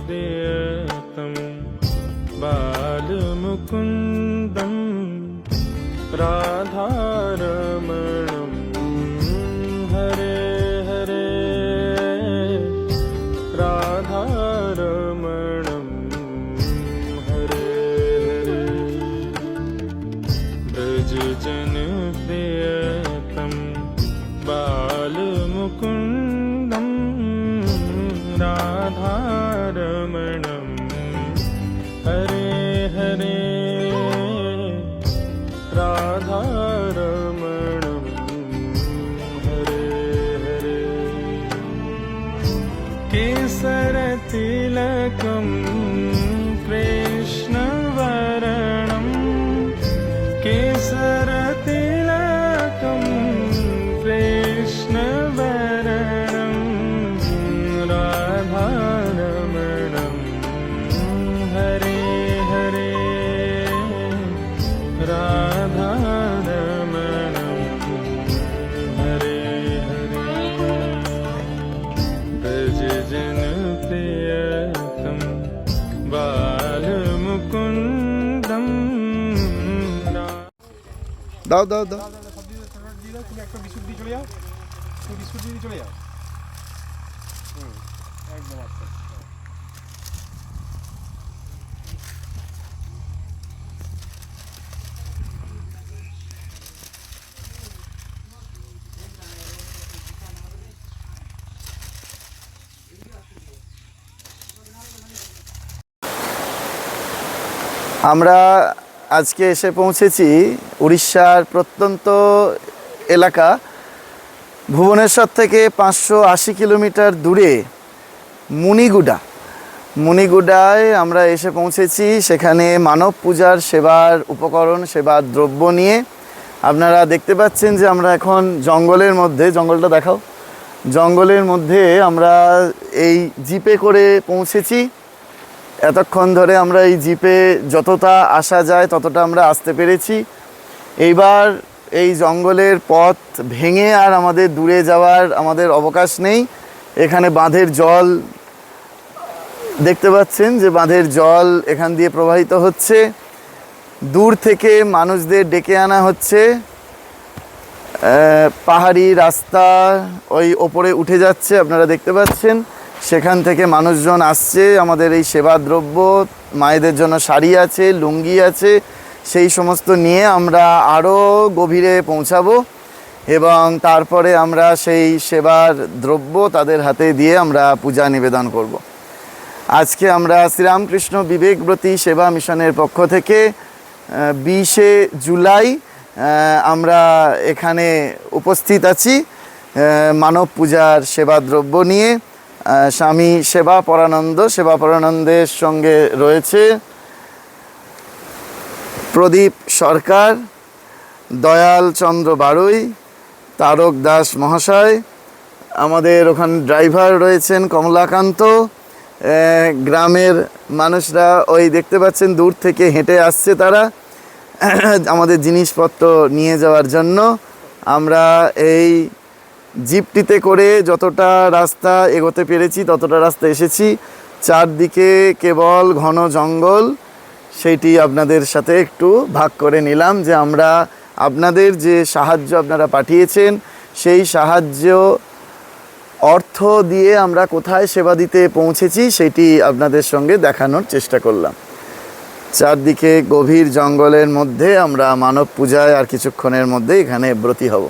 व्रजजनप्रियतं बालमुकुन्दं राधारमणं Hare Hare राधारमणं Hare Hare व्रजजनप्रियतं come দাও দাও দাও। তুমি একটা বিস্কুট দিয়ে চলে যাও। তুমি বিস্কুট দিয়ে চলে যাও। একদম আস্তে। আমরা আজকে এসে পৌঁছেছি উড়িষ্যার প্রত্যন্ত এলাকা। ভুবনেশ্বর থেকে পাঁচশো আশি কিলোমিটার দূরে মুনিগুডা। মুনিগুডায় আমরা এসে পৌঁছেছি সেখানে মানব পূজার সেবার উপকরণ, সেবার দ্রব্য নিয়ে। আপনারা দেখতে পাচ্ছেন যে আমরা এখন জঙ্গলের মধ্যে, জঙ্গলটা দেখাও। জঙ্গলের মধ্যে আমরা এই জিপে করে পৌঁছেছি। এতক্ষণ ধরে আমরা এই জিপে যতটা আসা যায়, ততটা আমরা আসতে পেরেছি। এইবার এই জঙ্গলের পথ ভেঙে আর আমাদের দূরে যাওয়ার আমাদের অবকাশ নেই। এখানে বাঁধের জল দেখতে পাচ্ছেন যে বাঁধের জল এখান দিয়ে প্রবাহিত হচ্ছে। দূর থেকে মানুষদের ডেকে আনা হচ্ছে। পাহাড়ি রাস্তা ওই ওপরে উঠে যাচ্ছে, আপনারা দেখতে পাচ্ছেন। সেখান থেকে মানুষজন আসছে, আমাদের এই সেবা দ্রব্য মায়েদের জন্য শাড়ি আছে, লুঙ্গি আছে, সেই সমস্ত নিয়ে আমরা আরও গভীরে পৌঁছাবো এবং তারপরে আমরা সেই সেবার দ্রব্য তাদের হাতে দিয়ে আমরা পূজা নিবেদন করব। আজকে আমরা শ্রীরামকৃষ্ণ বিবেকব্রতী সেবা মিশনের পক্ষ থেকে বিশে জুলাই আমরা এখানে উপস্থিত আছি মানব পূজার সেবা দ্রব্য নিয়ে স্বামী সেবা পরানন্দ সেবা পরানন্দের সঙ্গে রয়েছে প্রদীপ সরকার, দয়াল চন্দ্র বারুই, তারক দাস মহাশয়, আমাদের ওখানে ড্রাইভার রয়েছেন কমলাকান্ত। গ্রামের মানুষরা ওই দেখতে পাচ্ছেন, দূর থেকে হেঁটে আসছে তারা। আমাদের জিনিসপত্র নিয়ে যাওয়ার জন্য আমরা এই জিপটিতে করে যতটা রাস্তা এগোতে পেরেছি, ততটা রাস্তা এসেছি। চারদিকে কেবল ঘন জঙ্গল। সেইটি আপনাদের সাথে একটু ভাগ করে নিলাম যে আমরা আপনাদের যে সাহায্য আপনারা পাঠিয়েছেন, সেই সাহায্য অর্থ দিয়ে আমরা কোথায় সেবা দিতে পৌঁছেছি, সেটি আপনাদের সঙ্গে দেখানোর চেষ্টা করলাম। চারদিকে গভীর জঙ্গলের মধ্যে আমরা মানব পূজায় আর কিছুক্ষণের মধ্যে এখানে ব্রতী হব।